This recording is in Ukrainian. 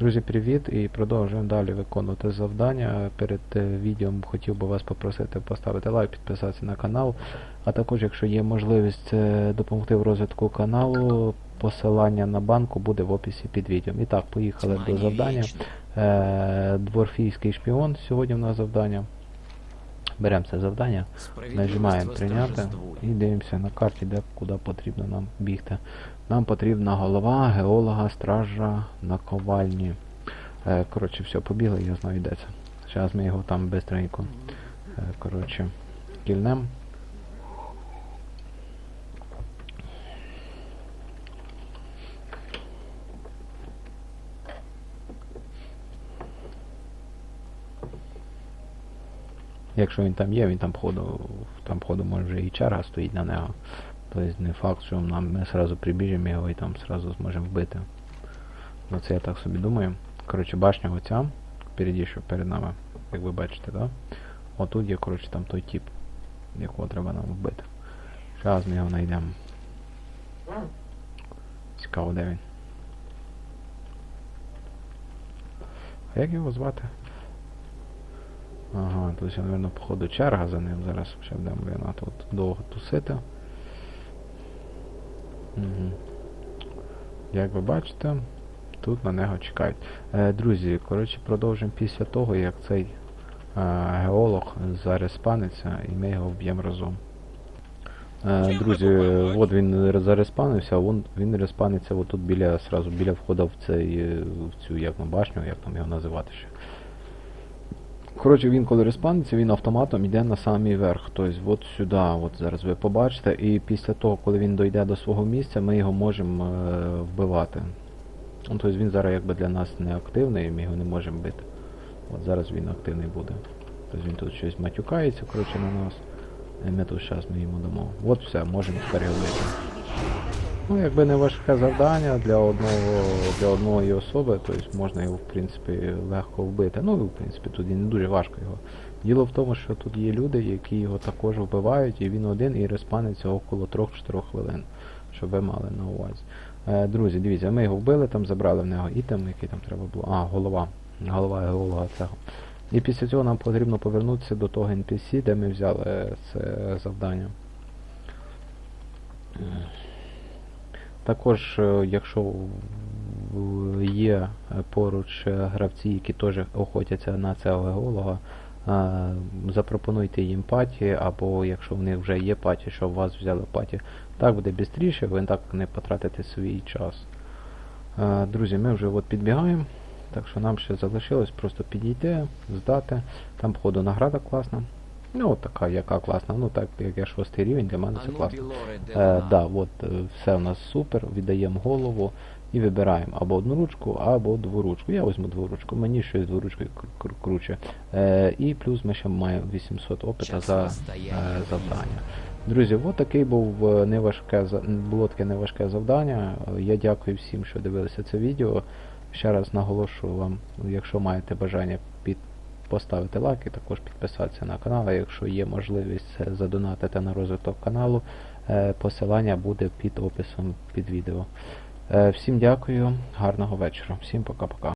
Друзі, привіт! І продовжуємо далі виконувати завдання. Перед е, відео хотів би вас попросити поставити лайк, підписатися на канал. А також, якщо є можливість е, допомогти в розвитку каналу, посилання на банку буде в описі під відео. І так, поїхали до завдання. Е, Дворфійський шпіон сьогодні в нас завдання. Беремо це завдання, нажимаємо прийняти і дивимося на карті, де куди потрібно нам бігти. Нам потрібна голова геолога, стража наковальні. ковальні. коротше, все, побігли, я знаю, де це. Зараз ми його там бистренько. Е, коротше, кільнем. Якщо він там є, він там походу, там походу може вже і черга стоїть на нього. Тобто не факт, що нам ми сразу прибіжимо його і там сразу зможемо вбити. Ну це я так собі думаю. Коротше, башня оця, впереді, що перед нами, як ви бачите, так? Отут є, коротше, там той тип, якого треба нам вбити. Зараз ми його знайдемо. Цікаво, де він. А як його звати? Ага, тут, мабуть, походу черга за ним. Зараз ще будемо блін, а тут довго тусити. Угу. Як ви бачите, тут на нього чекають. Е, друзі, коротше, продовжимо після того, як цей е, геолог зареспаниться і ми його вб'ємо разом. Е, друзі, от він зареспанився, а він респаниться отут біля, сразу біля входу в, цей, в цю як на башню, як там його називати ще. Коротше, він коли респандиться, він автоматом йде на самий верх. Тобто от сюди, от зараз ви побачите. І після того, коли він дойде до свого місця, ми його можемо е, вбивати. Ну, тобто він зараз якби для нас не активний, ми його не можемо бити. От зараз він активний буде. Тобто він тут щось матюкається, коротше, на нас. І ми тут зараз ми йому дамо. От все, можемо бити. Ну, якби не важке завдання для одного для одної особи, тобто можна його в принципі легко вбити. Ну, в принципі, тут не дуже важко його. Діло в тому, що тут є люди, які його також вбивають, і він один і респаниться около 3-4 хвилин, щоб ви мали на увазі. Е, друзі, дивіться, ми його вбили, там забрали в нього ітем, який там треба було. А, голова. Голова геолога цього. І після цього нам потрібно повернутися до того NPC, де ми взяли це завдання. Також, е, якщо є поруч е, гравці, які теж охотяться на цього геолога, е, запропонуйте їм паті, або якщо в них вже є паті, щоб вас взяли паті. Так буде швидше, ви так не потратите свій час. Друзі, ми вже от підбігаємо, так що нам ще залишилось просто підійти, здати. Там, походу, награда класна. Ну, така, яка класна. Ну так, як я шостий рівень, для мене це класно. Е, да, от е, все у нас супер, віддаємо голову і вибираємо або одну ручку, або дворучку. Я візьму дворучку, мені щось дворучкою кру- кру- круче. Е, і плюс ми ще маємо 800 опита за е, завдання. Друзі, от такий був е, неважке було таке неважке завдання. Я дякую всім, що дивилися це відео. Ще раз наголошую вам, якщо маєте бажання під поставити лайк і також підписатися на канал. А якщо є можливість задонатити на розвиток каналу, е, посилання буде під описом під відео. Е, Всім дякую, гарного вечора, всім пока-пока.